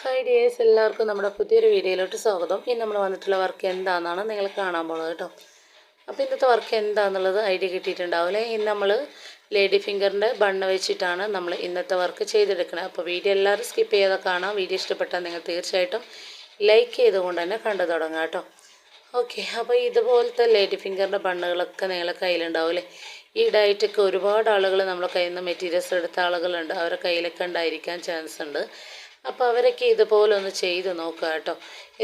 Hi dears എല്ലാവർക്കും നമ്മുടെ പുതിയൊരു വീഡിയോയിലോട്ട് സ്വാഗതം. ഇനി നമ്മൾ വന്നിട്ടുള്ള വർക്ക് എന്താണെന്നാണ് നിങ്ങൾ കാണാൻ പോകുന്നത് കേട്ടോ. അപ്പോൾ ഇന്നത്തെ വർക്ക് എന്താണെന്നുള്ളത് ഐഡിയ കിട്ടിയിട്ടുണ്ടാവില്ലേ? ഇന്ന് നമ്മൾ ലേഡി ഫിംഗറിന്റെ ബണ്ണ് വെച്ചിട്ടാണ് നമ്മൾ ഇന്നത്തെ വർക്ക് ചെയ്തെടുക്കുന്നത് അപ്പോൾ വീഡിയോ എല്ലാവരും സ്കിപ്പ് ചെയ്യാതെ കാണാം. വീഡിയോ ഇഷ്ടപ്പെട്ടാൽ നിങ്ങൾ തീർച്ചയായിട്ടും ലൈക്ക് ചെയ്തുകൊണ്ട് തന്നെ കണ്ടു തുടങ്ങാം കേട്ടോ. ഓക്കെ അപ്പോൾ ഇതുപോലത്തെ ലേഡി ഫിംഗറിന്റെ ബണ്ണുകളൊക്കെ നിങ്ങളെ കയ്യിലുണ്ടാവില്ലേ? ഈ ഡയറ്റൊക്കെ ഒരുപാട് ആളുകൾ നമ്മുടെ കയ്യിൽ നിന്ന് മെറ്റീരിയൽസ് എടുത്ത ആളുകളുണ്ട്. അവരുടെ കയ്യിലൊക്കെ ഉണ്ടായിരിക്കാൻ ചാൻസ് ഉണ്ട്. അപ്പോൾ അവരൊക്കെ ഇതുപോലെ ഒന്ന് ചെയ്ത് നോക്കുക കേട്ടോ.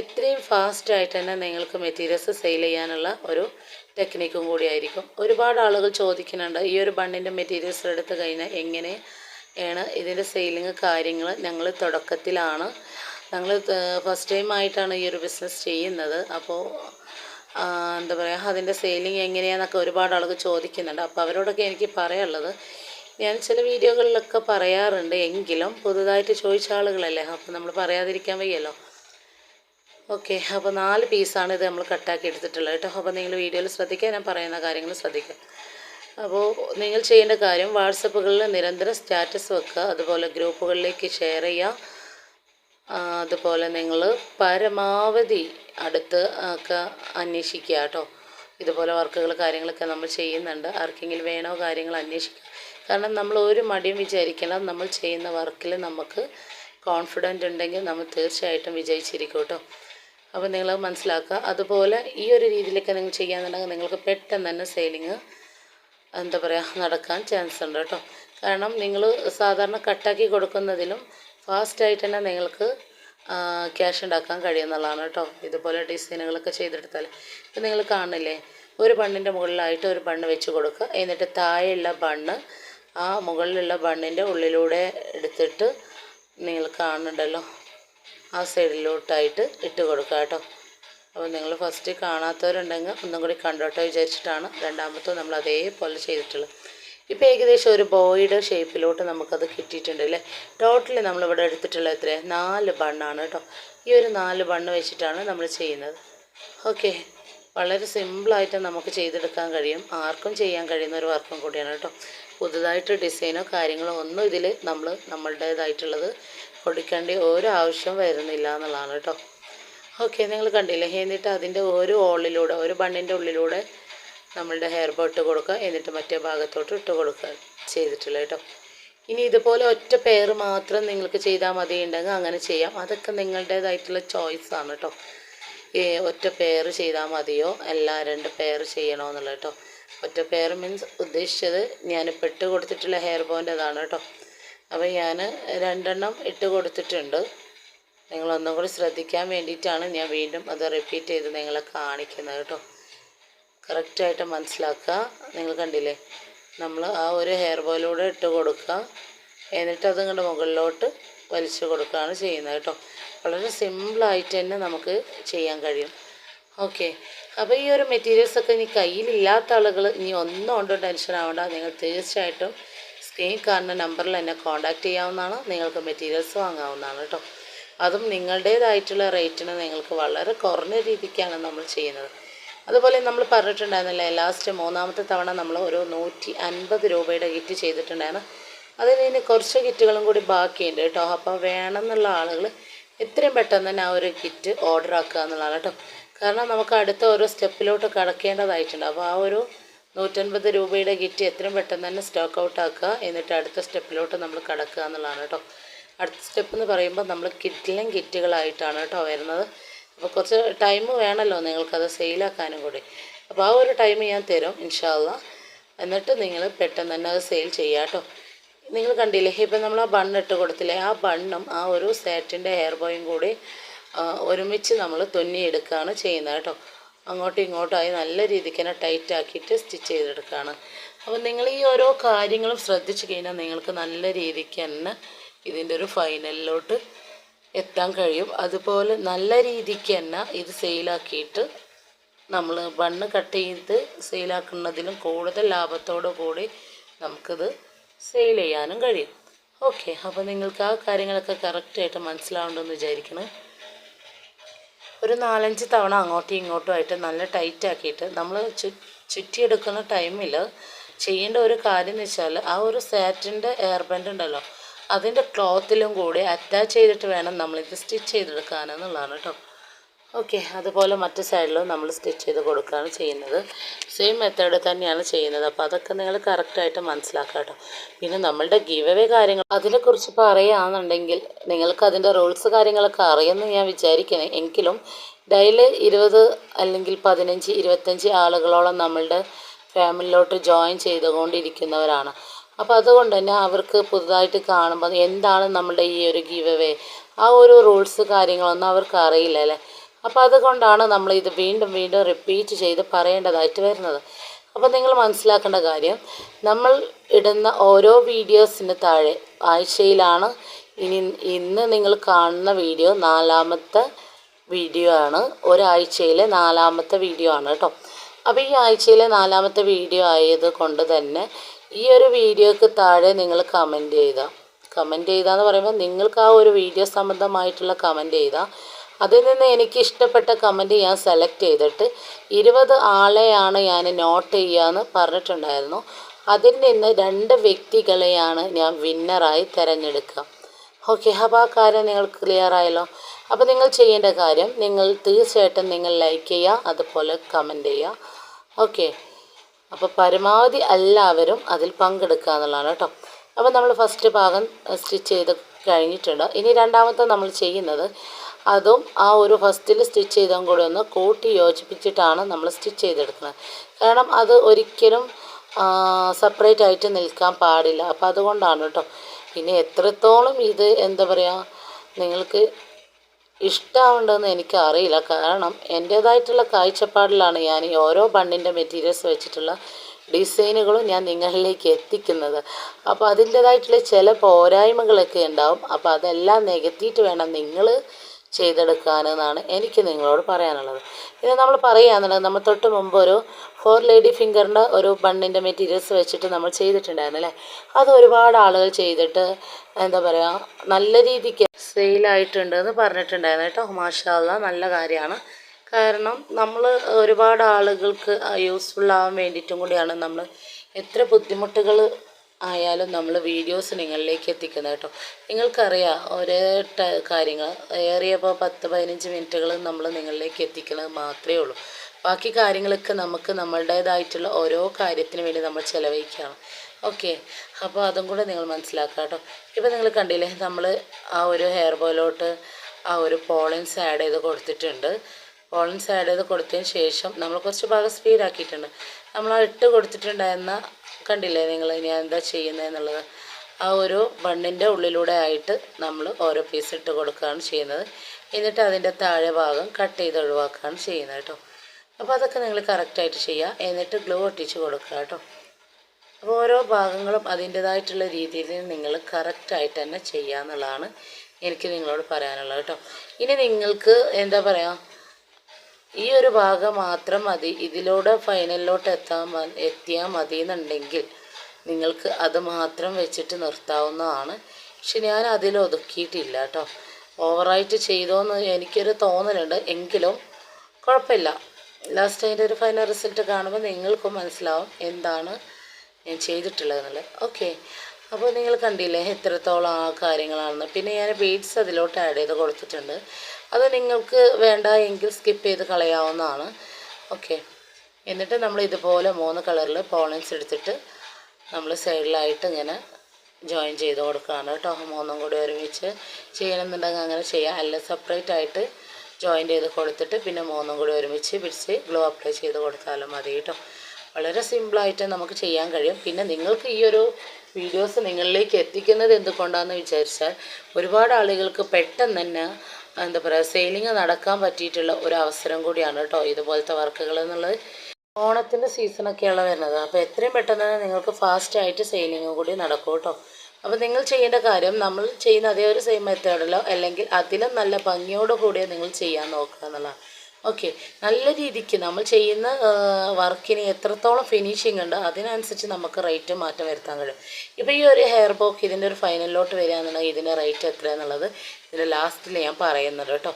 എത്രയും ഫാസ്റ്റായിട്ട് തന്നെ നിങ്ങൾക്ക് മെറ്റീരിയൽസ് സെയിൽ ചെയ്യാനുള്ള ഒരു ടെക്നിക്കും കൂടി ആയിരിക്കും. ഒരുപാട് ആളുകൾ ചോദിക്കുന്നുണ്ട് ഈ ഒരു ബണ്ണിന്റെ മെറ്റീരിയൽസ് എടുത്ത് കഴിഞ്ഞാൽ എങ്ങനെ ആണ് ഇതിന്റെ സെയിലിങ് കാര്യങ്ങൾ ഞങ്ങൾ തുടക്കത്തിലാണ്. ഞങ്ങൾ ഫസ്റ്റ് ടൈം ആയിട്ടാണ് ഈ ഒരു ബിസിനസ് ചെയ്യുന്നത്. അപ്പോൾ എന്താ പറയുക അതിന്റെ സെയിലിംഗ് എങ്ങനെയാണെന്നൊക്കെ ഒരുപാട് ആളുകൾ ചോദിക്കുന്നുണ്ട്. അപ്പോൾ അവരോടൊക്കെ എനിക്ക് പറയാനുള്ളത് ഞാൻ ചില വീഡിയോകളിലൊക്കെ പറയാറുണ്ട് എങ്കിലും പുതുതായിട്ട് ചോദിച്ച ആളുകളല്ലേ അപ്പോൾ നമ്മൾ പറയാതിരിക്കാൻ വയ്യല്ലോ. ഓക്കെ അപ്പോൾ നാല് പീസാണ് ഇത് നമ്മൾ കട്ടാക്കി എടുത്തിട്ടുള്ളത് കേട്ടോ. അപ്പോൾ നിങ്ങൾ വീഡിയോയിൽ ശ്രദ്ധിക്കുക ഞാൻ പറയുന്ന കാര്യങ്ങൾ ശ്രദ്ധിക്കുക. അപ്പോൾ നിങ്ങൾ ചെയ്യേണ്ട കാര്യം വാട്സപ്പുകളിൽ നിരന്തരം സ്റ്റാറ്റസ് വെക്കുക അതുപോലെ ഗ്രൂപ്പുകളിലേക്ക് ഷെയർ ചെയ്യുക. അതുപോലെ നിങ്ങൾ പരമാവധി അടുത്ത് ഒക്കെ അന്വേഷിക്കുക കേട്ടോ. ഇതുപോലെ വർക്കുകൾ കാര്യങ്ങളൊക്കെ നമ്മൾ ചെയ്യുന്നുണ്ട്. ആർക്കെങ്കിലും വേണോ കാര്യങ്ങൾ അന്വേഷിക്കുക കാരണം നമ്മൾ ഒരു മടിയും വിചാരിക്കണം നമ്മൾ ചെയ്യുന്ന വർക്കിൽ നമുക്ക് കോൺഫിഡന്റ് ഉണ്ടെങ്കിൽ നമ്മൾ തീർച്ചയായിട്ടും വിജയിച്ചിരിക്കും കേട്ടോ. അപ്പോൾ നിങ്ങൾ മനസ്സിലാക്കുക. അതുപോലെ ഈ ഒരു രീതിയിലൊക്കെ നിങ്ങൾ ചെയ്യാന്നുണ്ടെങ്കിൽ നിങ്ങൾക്ക് പെട്ടെന്ന് തന്നെ സെയിലിങ് എന്താ പറയുക നടക്കാൻ ചാൻസ് ഉണ്ട് കേട്ടോ. കാരണം നിങ്ങൾ സാധാരണ കട്ടാക്കി കൊടുക്കുന്നതിലും ഫാസ്റ്റായിട്ട് തന്നെ നിങ്ങൾക്ക് ക്യാഷ് ഉണ്ടാക്കാൻ കഴിയുന്നതാണ് കേട്ടോ. ഇതുപോലെ ഡിസൈനുകളൊക്കെ ചെയ്തെടുത്താൽ. ഇപ്പം നിങ്ങൾ കാണില്ലേ ഒരു ബണ്ണിന്റെ മുകളിലായിട്ട് ഒരു ബണ്ണ് വെച്ച് കൊടുക്കുക. എന്നിട്ട് താഴെയുള്ള ബണ്ണ് ആ മുകളിലുള്ള ബണ്ണിന്റെ ഉള്ളിലൂടെ എടുത്തിട്ട് നിങ്ങൾ കാണുന്നുണ്ടല്ലോ. ആ സൈഡിലോട്ടായിട്ട് ഇട്ട് കൊടുക്കുക കേട്ടോ. അപ്പോൾ നിങ്ങൾ ഫസ്റ്റ് കാണാത്തവരുണ്ടെങ്കിൽ ഒന്നും കൂടി കണ്ടോട്ടെ വിചാരിച്ചിട്ടാണ് രണ്ടാമത്തെ നമ്മൾ അതേപോലെ ചെയ്തിട്ടുള്ളത്. ഇപ്പോൾ ഏകദേശം ഒരു ബോയുടെ ഷേപ്പിലോട്ട് നമുക്കത് കിട്ടിയിട്ടുണ്ട് അല്ലേ? ടോട്ടലി നമ്മളിവിടെ എടുത്തിട്ടുള്ള എത്ര നാല് ബണ്ണാണ് കേട്ടോ. ഈ ഒരു നാല് ബണ്ണ് വെച്ചിട്ടാണ് നമ്മൾ ചെയ്യുന്നത്. ഓക്കെ വളരെ സിമ്പിളായിട്ട് നമുക്ക് ചെയ്തെടുക്കാൻ കഴിയും. ആർക്കും ചെയ്യാൻ കഴിയുന്ന ഒരു വർക്കും കൂടിയാണ് കേട്ടോ. പുതുതായിട്ട് ഡിസൈനോ കാര്യങ്ങളോ ഒന്നും ഇതിൽ നമ്മൾ നമ്മളുടേതായിട്ടുള്ളത് കൊടുക്കേണ്ട ഒരു ആവശ്യം വരുന്നില്ല എന്നുള്ളതാണ് കേട്ടോ. ഓക്കെ നിങ്ങൾ കണ്ടില്ലേ? എന്നിട്ട് അതിന്റെ ഒരു ഓളിലൂടെ ഒരു ബണ്ണിന്റെ ഉള്ളിലൂടെ നമ്മളുടെ ഹെയർ ബോ ഇട്ട് കൊടുക്കുക. എന്നിട്ട് മറ്റേ ഭാഗത്തോട്ട് ഇട്ട് കൊടുക്കുക ചെയ്തിട്ടുള്ളത് കേട്ടോ. ഇനി ഇതുപോലെ ഒറ്റ പെയർ മാത്രം നിങ്ങൾക്ക് ചെയ്താൽ മതി ഉണ്ടെങ്കിൽ അങ്ങനെ ചെയ്യാം. അതൊക്കെ നിങ്ങളുടേതായിട്ടുള്ള ചോയ്സാണ് കേട്ടോ. ഒറ്റ പെയർ ചെയ്താൽ മതിയോ? അല്ല രണ്ട് പെയർ ചെയ്യണോ എന്നുള്ളത് കേട്ടോ. ഒറ്റ പെയർ മീൻസ് ഉദ്ദേശിച്ചത് ഞാൻ ഇട്ട് കൊടുത്തിട്ടുള്ള ഹെയർ ബോന്റെതാണ് കേട്ടോ. അപ്പോൾ ഞാൻ രണ്ടെണ്ണം ഇട്ട് കൊടുത്തിട്ടുണ്ട്. നിങ്ങളൊന്നും കൂടി ശ്രദ്ധിക്കാൻ വേണ്ടിയിട്ടാണ് ഞാൻ വീണ്ടും അത് റിപ്പീറ്റ് ചെയ്ത് നിങ്ങളെ കാണിക്കുന്നത് കേട്ടോ. കറക്റ്റായിട്ട് മനസ്സിലാക്കുക. നിങ്ങൾ കണ്ടില്ലേ? നമ്മൾ ആ ഒരു ഹെയർ ബോയിലൂടെ ഇട്ട് കൊടുക്കുക. എന്നിട്ട് അത് ഇങ്ങോട്ട് മുകളിലോട്ട് വലിച്ചു കൊടുക്കുകയാണ് ചെയ്യുന്നത് കേട്ടോ. വളരെ സിമ്പിളായിട്ട് തന്നെ നമുക്ക് ചെയ്യാൻ കഴിയും. ഓക്കെ. അപ്പോൾ ഈ ഒരു മെറ്റീരിയൽസ് ഒക്കെ ഇനി കയ്യിലില്ലാത്ത ആളുകൾ ഇനി ഒന്നും കൊണ്ടും ടെൻഷൻ ആവേണ്ട. നിങ്ങൾ തീർച്ചയായിട്ടും സ്ക്രീൻ കാണുന്ന നമ്പറിൽ എന്നെ കോൺടാക്റ്റ് ചെയ്യാവുന്നതാണ്. നിങ്ങൾക്ക് മെറ്റീരിയൽസ് വാങ്ങാവുന്നതാണ് കേട്ടോ. അതും നിങ്ങളുടേതായിട്ടുള്ള റേറ്റിന് നിങ്ങൾക്ക് വളരെ കുറഞ്ഞ രീതിക്കാണ് നമ്മൾ ചെയ്യുന്നത്. അതുപോലെ നമ്മൾ പറഞ്ഞിട്ടുണ്ടായിരുന്നില്ലേ ലാസ്റ്റ് മൂന്നാമത്തെ തവണ നമ്മൾ ഒരു നൂറ്റി അൻപത് രൂപയുടെ കിറ്റ് ചെയ്തിട്ടുണ്ടായിരുന്നു. അതിന് ഇനി കുറച്ച് കിറ്റുകളും കൂടി ബാക്കിയുണ്ട് കേട്ടോ. അപ്പോൾ വേണമെന്നുള്ള ആളുകൾ എത്രയും പെട്ടെന്ന് തന്നെ ആ ഒരു കിറ്റ് ഓർഡർ ആക്കുക എന്നുള്ളതാണ് കേട്ടോ. കാരണം നമുക്ക് അടുത്ത ഓരോ സ്റ്റെപ്പിലോട്ട് കടക്കേണ്ടതായിട്ടുണ്ട്. അപ്പോൾ ആ ഒരു നൂറ്റൻപത് രൂപയുടെ കിറ്റ് എത്രയും പെട്ടെന്ന് തന്നെ സ്റ്റോക്ക് ഔട്ട് ആക്കുക. എന്നിട്ട് അടുത്ത സ്റ്റെപ്പിലോട്ട് നമ്മൾ കടക്കുക എന്നുള്ളതാണ് കേട്ടോ. അടുത്ത സ്റ്റെപ്പ് എന്ന് പറയുമ്പോൾ നമ്മൾ കിറ്റിലും കിറ്റുകളായിട്ടാണ് കേട്ടോ വരുന്നത്. അപ്പോൾ കുറച്ച് ടൈം വേണമല്ലോ നിങ്ങൾക്കത് സെയിലാക്കാനും കൂടി. അപ്പോൾ ആ ഒരു ടൈം ഞാൻ തരും ഇൻഷാല്ല എന്നിട്ട് നിങ്ങൾ പെട്ടെന്ന് തന്നെ അത് സെയിൽ ചെയ്യാം കേട്ടോ. നിങ്ങൾ കണ്ടില്ലേ ഇപ്പം നമ്മൾ ആ ബണ്ണിട്ട് കൊടുത്തില്ലേ ആ ബണ്ണും ആ ഒരു സാറ്റിന്റെ ഹെയർ ബോയും കൂടി ഒരുമിച്ച് നമ്മൾ തുന്നിയെടുക്കുകയാണ് ചെയ്യുന്നത് കേട്ടോ. അങ്ങോട്ടും ഇങ്ങോട്ടുമായി നല്ല രീതിക്ക് തന്നെ ടൈറ്റ് ആക്കിയിട്ട് സ്റ്റിച്ച് ചെയ്തെടുക്കുകയാണ്. അപ്പോൾ നിങ്ങൾ ഈ ഓരോ കാര്യങ്ങളും ശ്രദ്ധിച്ചു കഴിഞ്ഞാൽ നിങ്ങൾക്ക് നല്ല രീതിക്ക് തന്നെ ഇതിന്റെ ഒരു ഫൈനലിലോട്ട് എത്താൻ കഴിയും. അതുപോലെ നല്ല രീതിക്ക് തന്നെ ഇത് സെയിലാക്കിയിട്ട് നമ്മൾ ബണ്ണ് കട്ട് ചെയ്ത് സെയിലാക്കുന്നതിലും കൂടുതൽ ലാഭത്തോടു കൂടി നമുക്കിത് സെയിൽ ചെയ്യാനും കഴിയും. ഓക്കെ അപ്പോൾ നിങ്ങൾക്ക് ആ കാര്യങ്ങളൊക്കെ കറക്റ്റായിട്ട് മനസ്സിലാവേണ്ടെന്ന് വിചാരിക്കണം ഒരു നാലഞ്ച് തവണ അങ്ങോട്ടും ഇങ്ങോട്ടും ആയിട്ട് നല്ല ടൈറ്റ് ആക്കിയിട്ട് നമ്മൾ ചു ചുറ്റിയെടുക്കുന്ന ടൈമിൽ ചെയ്യേണ്ട ഒരു കാര്യം എന്ന് വെച്ചാൽ ആ ഒരു സാറ്റിന്റെ എയർ ബാൻഡ് ഉണ്ടല്ലോ അതിന്റെ ക്ലോത്തിലും കൂടി അറ്റാച്ച് ചെയ്തിട്ട് വേണം നമ്മളിത് സ്റ്റിച്ച് ചെയ്തെടുക്കാനെന്നുള്ളതാണ് കേട്ടോ ഓക്കെ അതുപോലെ മറ്റു സൈഡിലും നമ്മൾ സ്റ്റിച്ച് ചെയ്ത് കൊടുക്കുകയാണ് ചെയ്യുന്നത്. സെയിം മെത്തേഡ് തന്നെയാണ് ചെയ്യുന്നത്. അപ്പോൾ അതൊക്കെ നിങ്ങൾ കറക്റ്റായിട്ട് മനസ്സിലാക്കുക കേട്ടോ. പിന്നെ നമ്മളുടെ ഗീവ് അവേ കാര്യങ്ങൾ അതിനെക്കുറിച്ച് പറയുകയാണെന്നുണ്ടെങ്കിൽ നിങ്ങൾക്ക് അതിന്റെ റൂൾസ് കാര്യങ്ങളൊക്കെ അറിയുമെന്ന് ഞാൻ വിചാരിക്കുന്നത് എങ്കിലും ഡെയിലി ഇരുപത് അല്ലെങ്കിൽ പതിനഞ്ച് ഇരുപത്തഞ്ച് ആളുകളോളം നമ്മളുടെ ഫാമിലിയിലോട്ട് ജോയിൻ ചെയ്തുകൊണ്ടിരിക്കുന്നവരാണ്. അപ്പോൾ അതുകൊണ്ട് തന്നെ അവർക്ക് പുതുതായിട്ട് കാണുമ്പോൾ എന്താണ് നമ്മുടെ ഈ ഒരു ഗീവ് അവേ ആ ഒരു റൂൾസ് കാര്യങ്ങളൊന്നും അവർക്ക് അറിയില്ല അല്ലേ? അപ്പോൾ അതുകൊണ്ടാണ് നമ്മൾ ഇത് വീണ്ടും വീണ്ടും റിപ്പീറ്റ് ചെയ്ത് പറയേണ്ടതായിട്ട് വരുന്നത്. അപ്പോൾ നിങ്ങൾ മനസ്സിലാക്കേണ്ട കാര്യം നമ്മൾ ഇടുന്ന ഓരോ വീഡിയോസിന് താഴെ ആഴ്ചയിലാണ് ഇനി ഇന്ന് നിങ്ങൾ കാണുന്ന വീഡിയോ നാലാമത്തെ വീഡിയോ ആണ്. ഒരാഴ്ചയിലെ നാലാമത്തെ വീഡിയോ ആണ് കേട്ടോ. അപ്പോൾ ഈ ആഴ്ചയിലെ നാലാമത്തെ വീഡിയോ ആയത് കൊണ്ട് തന്നെ ഈ ഒരു വീഡിയോക്ക് താഴെ നിങ്ങൾ കമന്റ് ചെയ്താൽ കമന്റ് ചെയ്താന്ന് പറയുമ്പോൾ നിങ്ങൾക്ക് ആ ഒരു വീഡിയോ സംബന്ധമായിട്ടുള്ള കമന്റ് ചെയ്താൽ അതിൽ നിന്ന് എനിക്ക് ഇഷ്ടപ്പെട്ട കമന്റ് ഞാൻ സെലക്ട് ചെയ്തിട്ട് ഇരുപത് ആളെയാണ് ഞാൻ നോട്ട് ചെയ്യാന്ന് പറഞ്ഞിട്ടുണ്ടായിരുന്നു. അതിൽ നിന്ന് രണ്ട് വ്യക്തികളെയാണ് ഞാൻ വിന്നറായി തിരഞ്ഞെടുക്കുക. ഓക്കെ അപ്പോൾ ആ കാര്യം നിങ്ങൾ ക്ലിയർ ആയല്ലോ? അപ്പോൾ നിങ്ങൾ ചെയ്യേണ്ട കാര്യം നിങ്ങൾ തീർച്ചയായിട്ടും നിങ്ങൾ ലൈക്ക് ചെയ്യുക അതുപോലെ കമന്റ് ചെയ്യുക. ഓക്കെ അപ്പോൾ പരമാവധി എല്ലാവരും അതിൽ പങ്കെടുക്കുക എന്നുള്ളതാണ് കേട്ടോ. അപ്പോൾ നമ്മൾ ഫസ്റ്റ് ഭാഗം സ്റ്റിച്ച് ചെയ്ത് കഴിഞ്ഞിട്ടുണ്ട്. ഇനി രണ്ടാമത്തെ നമ്മൾ ചെയ്യുന്നത് അതും ആ ഒരു ഫസ്റ്റിൽ സ്റ്റിച്ച് ചെയ്തും കൂടി ഒന്ന് കൂട്ടി യോജിപ്പിച്ചിട്ടാണ് നമ്മൾ സ്റ്റിച്ച് ചെയ്തെടുക്കുന്നത്. കാരണം അത് ഒരിക്കലും സെപ്പറേറ്റ് ആയിട്ട് നിൽക്കാൻ പാടില്ല. അപ്പോൾ അതുകൊണ്ടാണ് കേട്ടോ. പിന്നെ എത്രത്തോളം ഇത് എന്താ പറയുക നിങ്ങൾക്ക് ഇഷ്ടമുണ്ടെന്ന് എനിക്ക് അറിയില്ല കാരണം എന്റേതായിട്ടുള്ള കാഴ്ചപ്പാടിലാണ് ഞാൻ ഈ ഓരോ ബണ്ണിന്റെ മെറ്റീരിയൽസ് വെച്ചിട്ടുള്ള ഡിസൈനുകളും ഞാൻ നിങ്ങളിലേക്ക് എത്തിക്കുന്നത്. അപ്പോൾ അതിന്റേതായിട്ടുള്ള ചില പോരായ്മകളൊക്കെ ഉണ്ടാവും. അപ്പോൾ അതെല്ലാം നികത്തിയിട്ട് വേണം നിങ്ങൾ ചെയ്തെടുക്കാനെന്നാണ് എനിക്ക് നിങ്ങളോട് പറയാനുള്ളത്. ഇത് നമ്മൾ പറയുകയാണെന്നുണ്ടെങ്കിൽ നമ്മൾ തൊട്ട് മുമ്പ് ഒരു ഫോർ ലേഡി ഫിംഗറിന്റെ ഒരു ബണ്ണിന്റെ മെറ്റീരിയൽസ് വെച്ചിട്ട് നമ്മൾ ചെയ്തിട്ടുണ്ടായിരുന്നു അല്ലേ? അത് ഒരുപാട് ആളുകൾ ചെയ്തിട്ട് എന്താ പറയുക നല്ല രീതിക്ക് സെയിലായിട്ടുണ്ട് എന്ന് പറഞ്ഞിട്ടുണ്ടായിരുന്നു കേട്ടോ. മാഷാല്ല നല്ല കാര്യമാണ്. കാരണം നമ്മൾ ഒരുപാട് ആളുകൾക്ക് യൂസ്ഫുൾ ആവാൻ വേണ്ടിയിട്ടും കൂടിയാണ് നമ്മൾ എത്ര ബുദ്ധിമുട്ടുകൾ ആയാലും നമ്മൾ വീഡിയോസ് നിങ്ങളിലേക്ക് എത്തിക്കുന്നത് കേട്ടോ. നിങ്ങൾക്കറിയാം ഒരേ കാര്യങ്ങൾ ഏറിയപ്പോൾ പത്ത് പതിനഞ്ച് മിനിറ്റുകൾ നമ്മൾ നിങ്ങളിലേക്ക് എത്തിക്കുന്നത് മാത്രമേ ഉള്ളൂ. ബാക്കി കാര്യങ്ങളൊക്കെ നമുക്ക് നമ്മളുടേതായിട്ടുള്ള ഓരോ കാര്യത്തിന് വേണ്ടി നമ്മൾ ചിലവഴിക്കുകയാണ്. ഓക്കെ. അപ്പോൾ അതും കൂടെ നിങ്ങൾ മനസ്സിലാക്കുക കേട്ടോ. ഇപ്പോൾ നിങ്ങൾ കണ്ടില്ലേ നമ്മൾ ആ ഒരു ഹെയർ ബോയിലോട്ട് ആ ഒരു പോളിൻസ് ആഡ് ചെയ്ത് കൊടുത്തിട്ടുണ്ട്. പോളിൻസ് ആഡ് ചെയ്ത് കൊടുത്തതിന് ശേഷം നമ്മൾ കുറച്ച് ഭാഗം സ്പീഡാക്കിയിട്ടുണ്ട് നമ്മൾ ആ ഇട്ട് കൊടുത്തിട്ടുണ്ടായിരുന്ന കണ്ടില്ലേ നിങ്ങൾ ഞാൻ എന്താ ചെയ്യുന്നതെന്നുള്ളത് ആ ഒരു ബണ്ണിന്റെ ഉള്ളിലൂടെ ആയിട്ട് നമ്മൾ ഓരോ പീസ് ഇട്ട് കൊടുക്കുകയാണ് ചെയ്യുന്നത്. എന്നിട്ട് അതിന്റെ താഴെ ഭാഗം കട്ട് ചെയ്ത് ഒഴിവാക്കുകയാണ് ചെയ്യുന്നത് കേട്ടോ. അപ്പോൾ അതൊക്കെ നിങ്ങൾ കറക്റ്റായിട്ട് ചെയ്യുക. എന്നിട്ട് ഗ്ലൂ ഒട്ടിച്ച് കൊടുക്കുക കേട്ടോ. അപ്പോൾ ഓരോ ഭാഗങ്ങളും അതിന്റേതായിട്ടുള്ള രീതിയിൽ നിങ്ങൾ കറക്റ്റായിട്ട് തന്നെ ചെയ്യുക എന്നുള്ളതാണ് എനിക്ക് നിങ്ങളോട് പറയാനുള്ളത് കേട്ടോ. ഇനി നിങ്ങൾക്ക് എന്താ പറയുക ഈ ഒരു ഭാഗം മാത്രം മതി. ഇതിലൂടെ ഫൈനലിലോട്ട് എത്താൻ എത്തിയാൽ മതി എന്നുണ്ടെങ്കിൽ നിങ്ങൾക്ക് അത് മാത്രം വെച്ചിട്ട് നിർത്താവുന്നതാണ്. പക്ഷെ ഞാൻ അതിൽ ഒതുക്കിയിട്ടില്ല കേട്ടോ. ഓവറായിട്ട് ചെയ്തോന്ന് എനിക്കൊരു തോന്നലുണ്ട്. എങ്കിലും കുഴപ്പമില്ല. ലാസ്റ്റ് അതിന്റെ ഒരു ഫൈനൽ റിസൾട്ട് കാണുമ്പോൾ നിങ്ങൾക്കും മനസ്സിലാവും എന്താണ് ഞാൻ ചെയ്തിട്ടുള്ളതെന്നുള്ളത്. ഓക്കെ അപ്പോൾ നിങ്ങൾ കണ്ടില്ലേ എത്രത്തോളം ആ കാര്യങ്ങളാണെന്ന്. പിന്നെ ഞാൻ ബീഡ്സ് അതിലോട്ട് ആഡ് ചെയ്ത് കൊടുത്തിട്ടുണ്ട്. അത് നിങ്ങൾക്ക് വേണ്ട എങ്കിൽ സ്കിപ്പ് ചെയ്ത് കളയാവുന്നതാണ്. ഓക്കെ എന്നിട്ട് നമ്മൾ ഇതുപോലെ മൂന്ന് കളറിൽ പോളൻസ് എടുത്തിട്ട് നമ്മൾ സൈഡിലായിട്ട് ഇങ്ങനെ ജോയിൻ ചെയ്ത് കൊടുക്കുകയാണ് കേട്ടോ. മൂന്നും കൂടി ഒരുമിച്ച് ചെയ്യണമെന്നുണ്ടെങ്കിൽ അങ്ങനെ ചെയ്യാം. അല്ല സെപ്പറേറ്റ് ആയിട്ട് ജോയിൻ ചെയ്ത് കൊടുത്തിട്ട് പിന്നെ മൂന്നും കൂടി ഒരുമിച്ച് പിടിച്ച് ഗ്ലോ അപ്ലൈ ചെയ്ത് കൊടുത്താലും മതി കേട്ടോ. വളരെ സിമ്പിളായിട്ട് നമുക്ക് ചെയ്യാൻ കഴിയും. പിന്നെ നിങ്ങൾക്ക് ഈ ഒരു വീഡിയോസ് നിങ്ങളിലേക്ക് എത്തിക്കുന്നത് എന്തുകൊണ്ടാണെന്ന് വിചാരിച്ചാൽ ഒരുപാട് ആളുകൾക്ക് പെട്ടെന്ന് തന്നെ എന്താ പറയുക സെയിലിംഗ് നടക്കാൻ പറ്റിയിട്ടുള്ള ഒരു അവസരം കൂടിയാണ് കേട്ടോ ഇതുപോലത്തെ വർക്കുകൾ എന്നുള്ളത്. ഓണത്തിന്റെ സീസണൊക്കെയാണ് വരുന്നത്. അപ്പോൾ എത്രയും പെട്ടെന്ന് തന്നെ നിങ്ങൾക്ക് ഫാസ്റ്റ് ആയിട്ട് സെയിലിംഗ് കൂടി നടക്കും കേട്ടോ. അപ്പോൾ നിങ്ങൾ ചെയ്യേണ്ട കാര്യം നമ്മൾ ചെയ്യുന്ന അതേ ഒരു സെയിം മെത്തേഡിലോ അല്ലെങ്കിൽ അതിലും നല്ല ഭംഗിയോട് കൂടിയോ നിങ്ങൾ ചെയ്യാൻ നോക്കുക എന്നുള്ളതാണ്. ഓക്കെ നല്ല രീതിക്ക് നമ്മൾ ചെയ്യുന്ന വർക്കിന് എത്രത്തോളം ഫിനിഷിംഗ് ഉണ്ട് അതിനനുസരിച്ച് നമുക്ക് റേറ്റ് മാറ്റം വരുത്താൻ കഴിയും. ഇപ്പോൾ ഈ ഒരു ഹെയർ ബോക്ക് ഇതിന്റെ ഒരു ഫൈനലിലോട്ട് വരികയാണെന്നുണ്ടെങ്കിൽ ഇതിന്റെ റേറ്റ് എത്ര എന്നുള്ളത് ഇതിന്റെ ലാസ്റ്റിൽ ഞാൻ പറയുന്നത് കേട്ടോ.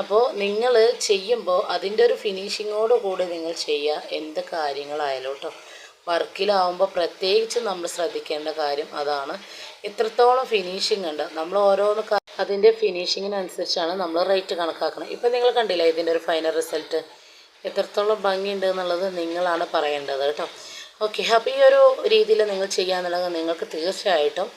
അപ്പോൾ നിങ്ങൾ ചെയ്യുമ്പോൾ അതിന്റെ ഒരു ഫിനിഷിങ്ങോട് കൂടി നിങ്ങൾ ചെയ്യുക എന്ത് കാര്യങ്ങളായാലും കേട്ടോ. വർക്കിലാവുമ്പോൾ പ്രത്യേകിച്ച് നമ്മൾ ശ്രദ്ധിക്കേണ്ട കാര്യം അതാണ്. ഇത്രത്തോളം ഫിനിഷിംഗ് ഉണ്ട്. നമ്മൾ ഓരോന്ന് അതിന്റെ ഫിനിഷിങ്ങിനനുസരിച്ചാണ് നമ്മൾ റേറ്റ് കണക്കാക്കണം. ഇപ്പം നിങ്ങൾ കണ്ടില്ല ഇതിന്റെ ഒരു ഫൈനൽ റിസൾട്ട് എത്രത്തോളം ഭംഗിയുണ്ട് എന്നുള്ളത് നിങ്ങളാണ് പറയേണ്ടത് കേട്ടോ. ഓക്കെ അപ്പോൾ ഈ ഒരു രീതിയിൽ നിങ്ങൾ ചെയ്യാന്നുള്ളത് നിങ്ങൾക്ക് തീർച്ചയായിട്ടും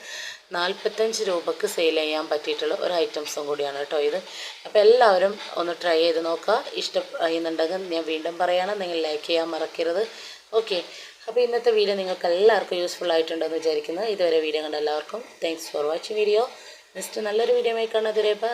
നാൽപ്പത്തഞ്ച് രൂപക്ക് സെയിൽ ചെയ്യാൻ പറ്റിയിട്ടുള്ള ഒരു ഐറ്റംസും കൂടിയാണ് കേട്ടോ ഇത്. അപ്പോൾ എല്ലാവരും ഒന്ന് ട്രൈ ചെയ്ത് നോക്കുക. ഇഷ്ടം ചെയ്യുന്നുണ്ടെങ്കിൽ ഞാൻ വീണ്ടും പറയുകയാണ് നിങ്ങൾ ലൈക്ക് ചെയ്യാൻ മറക്കരുത്. ഓക്കെ അപ്പോൾ ഇന്നത്തെ വീഡിയോ നിങ്ങൾക്ക് എല്ലാവർക്കും യൂസ്ഫുൾ ആയിട്ടുണ്ടെന്ന് വിചാരിക്കുന്നത് ഇതുവരെ വീഡിയോ കണ്ട എല്ലാവർക്കും thanks for watching video next നല്ലൊരു വീഡിയോ ആയി ബൈ